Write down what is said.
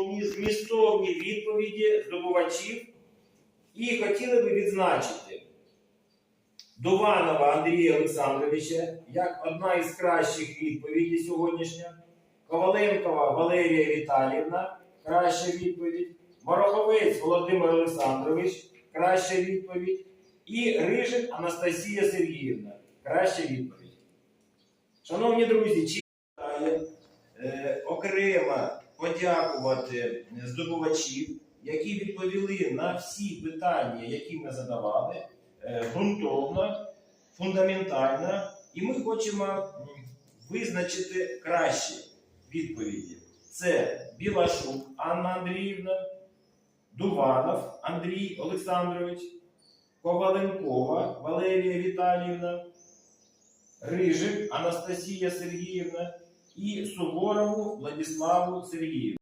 ґрунтовні, змістовні відповіді здобувачів і хотіли би відзначити Дуванова Андрія Олександровича як одна із кращих відповідей сьогоднішня, Коваленкова Валерія Віталіївна, краща відповідь, Мороховець Володимир Олександрович, краща відповідь, і Рижик Анастасія Сергіївна, краща відповідь. Шановні друзі, чи е, окремо подякувати здобувачів, які відповіли на всі питання, які ми задавали, е, ґрунтовно, фундаментально, і ми хочемо визначити кращі відповіді. Це Білашук Анна Андріївна, Дуванов Андрій Олександрович, Коваленкова Валерія Віталіївна, Рижик Анастасія Сергіївна і Суворову Владиславу Сергіївну.